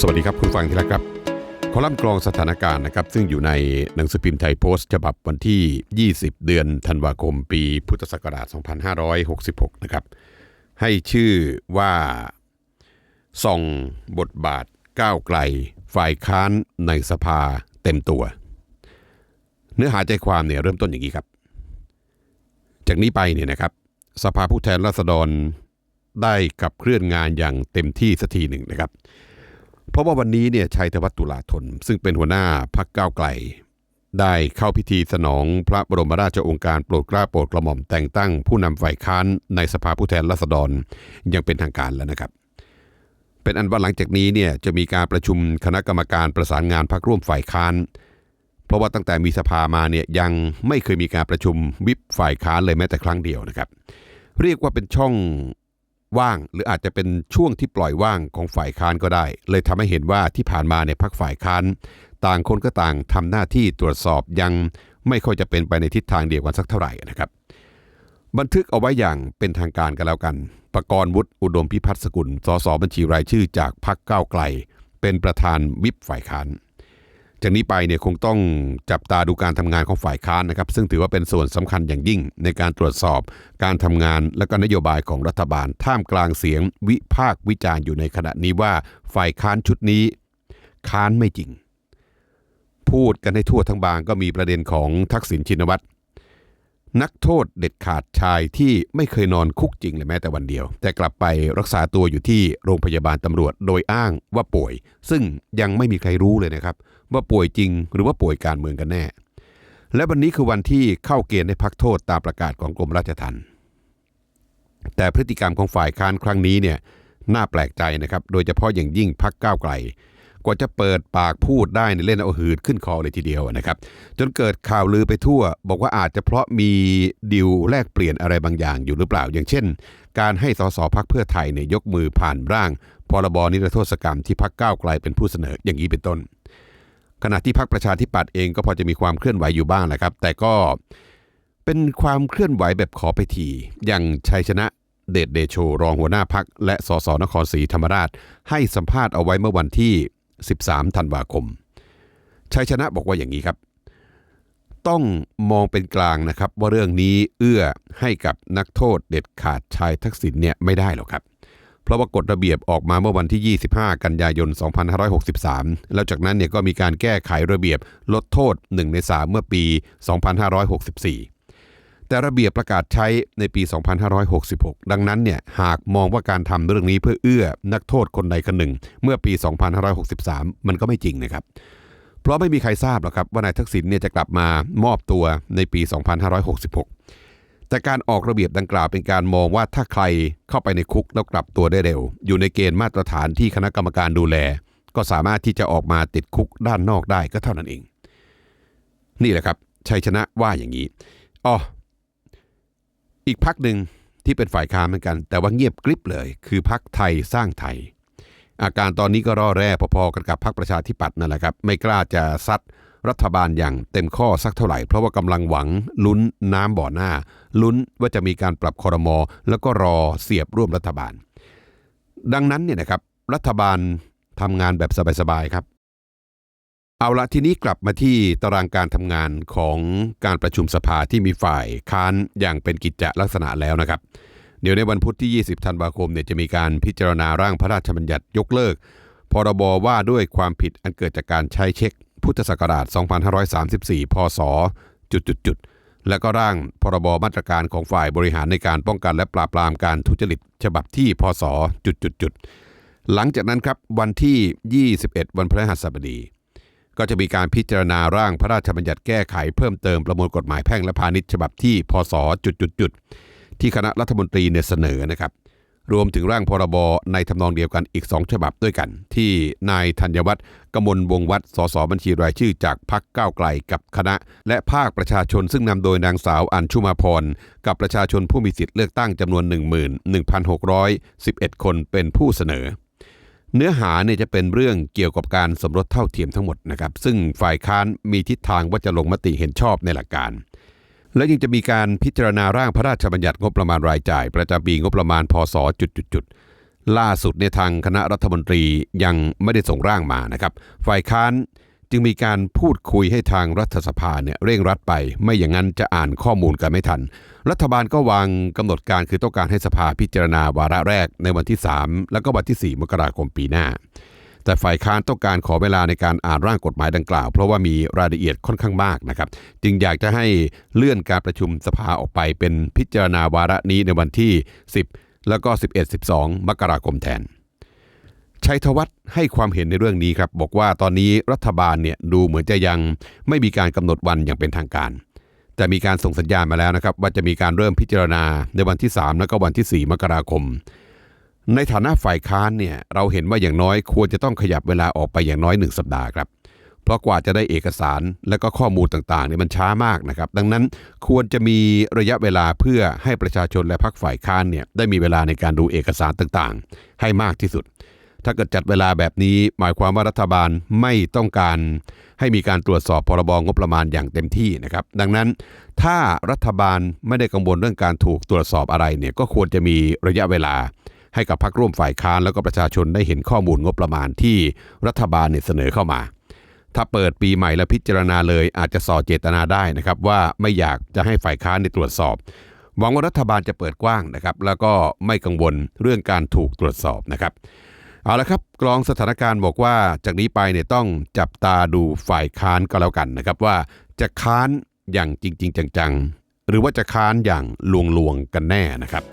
สวัสดีครับคุณฟังที่รักครับ คอลัมน์กรองสถานการณ์นะครับซึ่งอยู่ในหนังสือพิมพ์ไทยโพสต์ฉบับวันที่ 20 เดือนธันวาคมปีพุทธศักราช 2566 นะครับ ให้ชื่อว่าส่องบทบาทก้าวไกล ฝ่ายค้านในสภาเต็มตัว เนื้อหาใจความเนี่ยเริ่มต้นอย่างนี้ครับ จากนี้ไปเนี่ยนะครับ สภาผู้แทนราษฎรได้ขับเคลื่อนงานอย่างเต็มที่สักทีหนึ่งนะครับ เพราะว่าวันนี้เนี่ยชัยธวัฒน์ตุลาธน ซึ่งเป็นหัวหน้าพักก้าวไกล ได้เข้าพิธีสนองพระบรมราชโองการโปรดเกล้าโปรดกระหม่อมแต่งตั้งผู้นำฝ่ายค้านในสภาผู้แทนราษฎรย่างเป็นทางการแล้วนะครับ เป็นอันว่าหลังจากนี้เนี่ยจะมีการประชุมคณะกรรมการประสานงานพักร่วมฝ่ายค้าน เพราะว่าตั้งแต่มีสภามาเนี่ยยังไม่เคยมีการประชุมวิปฝ่ายค้านเลยแม้แต่ครั้งเดียวนะครับ เรียกว่าเป็นช่อง ว่างหรืออาจจะเป็นช่วงที่ปล่อยว่างของฝ่ายค้านก็ได้ เลยทำให้เห็นว่าที่ผ่านมาเนี่ยพักฝ่ายค้าน ต่างคนก็ต่างทำหน้าที่ตรวจสอบยังไม่ค่อยจะเป็นไปในทิศทางเดียวกันสักเท่าไหร่นะครับ บันทึกเอาไว้อย่างเป็นทางการกันแล้วกันประกรณ์วุฒิอุดมพิพัฒน์สกุลสสบัญชีรายชื่อจากพักก้าวไกล เป็นประธานวิปฝ่ายค้าน จากนี้ไปเนี่ยคงต้องจับตาดูการทำงานของฝ่ายค้านนะครับ ซึ่งถือว่าเป็นส่วนสำคัญอย่างยิ่งในการตรวจสอบการทำงานและก็นโยบายของรัฐบาล ท่ามกลางเสียงวิพากษ์วิจารณ์อยู่ในขณะนี้ว่าฝ่ายค้านชุดนี้ ค้านไม่จริง พูดกันให้ทั่วทั้งบางก็มีประเด็นของทักษิณชินวัตร นักโทษเด็ดขาดชายที่ไม่เคยนอนคุกจริงเลยแม้แต่วันเดียว แต่กลับไปรักษาตัวอยู่ที่โรงพยาบาลตำรวจโดยอ้างว่าป่วย ซึ่งยังไม่มีใครรู้เลยนะครับ ว่าป่วยจริงหรือว่าป่วยการเมืองกันแน่ และวันนี้คือวันที่เข้าเกณฑ์ให้พักโทษตามประกาศของกรมราชทัณฑ์แต่พฤติกรรมของฝ่ายค้านครั้งนี้เนี่ยน่าแปลกใจนะครับ โดยเฉพาะอย่างยิ่งพักก้าวไกล กว่าจะเปิดปากพูดได้ในเล่นเอาหืดขึ้นคอเลยทีเดียวนะครับ จนเกิดข่าวลือไปทั่ว บอกว่าอาจจะเพราะมีดิวแลกเปลี่ยนอะไรบางอย่างอยู่หรือเปล่า อย่างเช่น การให้สสพักเพื่อไทยเนี่ยยกมือผ่านร่างพรบนิรโทษกรรมที่พักก้าวไกลเป็นผู้เสนออย่างนี้เป็นต้น ขณะที่พักประชาธิปัตย์เองก็พอจะมีความเคลื่อนไหวอยู่บ้างแหละครับ แต่ก็เป็นความเคลื่อนไหวแบบขอไปทีอย่างชัยชนะเดชเดโชรองหัวหน้าพักและสสนครศรีธรรมราช ให้สัมภาษณ์เอาไว้เมื่อวันที่ 13 ธันวาคม ชัยชนะบอกว่าอย่างนี้ครับ ต้องมองเป็นกลางนะครับ ว่าเรื่องนี้เอื้อให้กับนักโทษเด็ดขาดชายทักษิณเนี่ยไม่ได้หรอกครับ เพราะว่ากฎระเบียบออกมาเมื่อวันที่ 25 กันยายน 2563 แล้วจากนั้นเนี่ยก็มีการแก้ไขระเบียบลดโทษ 1 ใน 3 เมื่อปี 2564 แต่ระเบียบประกาศใช้ในปี 2566 ดังนั้นเนี่ยหากมองว่าการทำเรื่องนี้เพื่อเอื้อนักโทษคนใดคนหนึ่ง เมื่อปี 2563 มันก็ไม่จริงนะครับ เพราะไม่มีใครทราบหรอกครับว่านายทักษิณเนี่ยจะกลับมามอบตัวในปี 2566 แต่การออกระเบียบดังกล่าวเป็นการมองว่าถ้าใครเข้าไปในคุกแล้วกลับตัวได้เร็ว อยู่ในเกณฑ์มาตรฐานที่คณะกรรมการดูแล ก็สามารถที่จะออกมาติดคุกด้านนอกได้ก็เท่านั้นเอง นี่แหละครับชัยชนะว่าอย่างนี้อ๋อ อีกพักหนึ่งที่เป็นฝ่ายค้านเหมือนกัน แต่ว่าเงียบกริบเลย คือพักไทยสร้างไทย อาการตอนนี้ก็ร่อแร่พอๆกันกับพรรคประชาธิปัตย์นั่นแหละครับ ไม่กล้าจะซัดรัฐบาลอย่างเต็มข้อสักเท่าไหร่ เพราะว่ากำลังหวังลุ้นน้ำบ่อหน้า ลุ้นว่าจะมีการปรับคอรมอแล้วก็รอเสียบร่วมรัฐบาล ดังนั้นเนี่ยนะครับรัฐบาลทำงานแบบสบายๆครับ เอาละทีนี้กลับมาที่ตารางการทำงานของการประชุมสภาที่มีฝ่ายค้านอย่างเป็นกิจจลักษณะแล้วนะครับ เดี๋ยวในวันพุธที่ 20 ธันวาคมเนี่ยจะมีการพิจารณาร่างพระราชบัญญัติยกเลิก พรบว่าด้วยความผิดอันเกิดจากการใช้เช็ค พุทธศักราช 2534 พศจุดจุดจุดๆและก็ร่างพรบมาตรการของฝ่ายบริหารในการป้องกันและปราบปรามการทุจริต ฉบับที่พศจุดจุดจุดๆหลังจากนั้นครับวันที่ 21 วันพฤหัสบดี ก็จะมีการพิจารณาร่างพระราชบัญญัติแก้ไขเพิ่มเติมประมวลกฎหมายแพ่งและพาณิชย์ฉบับที่พศจุดจุดจุดๆที่คณะรัฐมนตรีเนี่ยเสนอนะครับ รวมถึงร่างพรบในทำนองเดียวกันอีก 2 ฉบับด้วยกัน ที่นายธัญวัฒน์กมลวงวัฒน์สสบัญชีรายชื่อจากพักก้าวไกลกับคณะ และภาคประชาชนซึ่งนำโดยนางสาวอัญชุมาพร กับประชาชนผู้มีสิทธิ์เลือกตั้งจำนวน 11,611 คนเป็นผู้เสนอ เนื้อหาเนี่ยจะเป็นเรื่องเกี่ยวกับการสมรสเท่าเทียมทั้งหมดนะครับ ซึ่งฝ่ายค้านมีทิศทางว่าจะลงมติเห็นชอบในหลักการ และยังจะมีการพิจารณาร่างพระราชบัญญัติงบประมาณรายจ่าย ประจำปีงบประมาณพศจุดจุดจุดล่าสุดในทางคณะรัฐมนตรียังไม่ได้ส่งร่างมานะครับ ฝ่ายค้าน จึงมีการพูดคุยให้ทางรัฐสภาเนี่ยเร่งรัดไป ไม่อย่างนั้นจะอ่านข้อมูลกันไม่ทัน รัฐบาลก็วางกำหนดการคือต้องการให้สภาพิจารณาวาระแรกในวันที่ 3 แล้วก็วันที่ 4 มกราคมปีหน้า แต่ฝ่ายค้านต้องการขอเวลาในการอ่านร่างกฎหมายดังกล่าว เพราะว่ามีรายละเอียดค่อนข้างมากนะครับ จึงอยากจะให้เลื่อนการประชุมสภาออกไปเป็นพิจารณาวาระนี้ในวันที่ 10 แล้วก็ 11-12 มกราคมแทน ชัยธวัฒน์ให้ความเห็นในเรื่องนี้ครับ บอกว่าตอนนี้รัฐบาลเนี่ยดูเหมือนจะยังไม่มีการกำหนดวันอย่างเป็นทางการ แต่มีการส่งสัญญาณมาแล้วนะครับ ว่าจะมีการเริ่มพิจารณาในวันที่ 3 แล้วก็วันที่ 4 มกราคม ในฐานะฝ่ายค้านเนี่ยเราเห็นว่าอย่างน้อยควรจะต้องขยับเวลาออกไปอย่างน้อย 1 สัปดาห์ครับเพราะกว่าจะได้เอกสารและก็ข้อมูลต่างๆเนี่ยมันช้ามากนะครับ ดังนั้นควรจะมีระยะเวลาเพื่อให้ประชาชนและพรรคฝ่ายค้านเนี่ยได้มีเวลาในการดูเอกสารต่างๆ ให้มากที่สุด ถ้าเกิดจัดเวลาแบบนี้หมายความว่ารัฐบาลไม่ต้องการให้มีการตรวจสอบพรบงบประมาณอย่างเต็มที่นะครับ ดังนั้นถ้ารัฐบาลไม่ได้กังวลเรื่องการถูกตรวจสอบอะไรเนี่ยก็ควรจะมีระยะเวลา ให้กับพรรคร่วมฝ่ายค้านแล้วก็ประชาชนได้เห็นข้อมูลงบประมาณที่รัฐบาลเนี่ยเสนอเข้ามาถ้าเปิดปีใหม่แล้วพิจารณาเลยอาจจะส่อเจตนาได้นะครับว่าไม่อยากจะให้ฝ่ายค้านในตรวจสอบ หวังว่ารัฐบาลจะเปิดกว้างนะครับแล้วก็ไม่กังวลเรื่องการถูกตรวจสอบนะครับ เอาละครับกรองสถานการณ์บอกว่าจากนี้ไปเนี่ยต้องจับตาดูฝ่ายค้านก็แล้วกันนะครับว่าจะค้านอย่างจริง ๆ จัง ๆ หรือว่าจะค้านอย่างลวงๆกันแน่นะครับ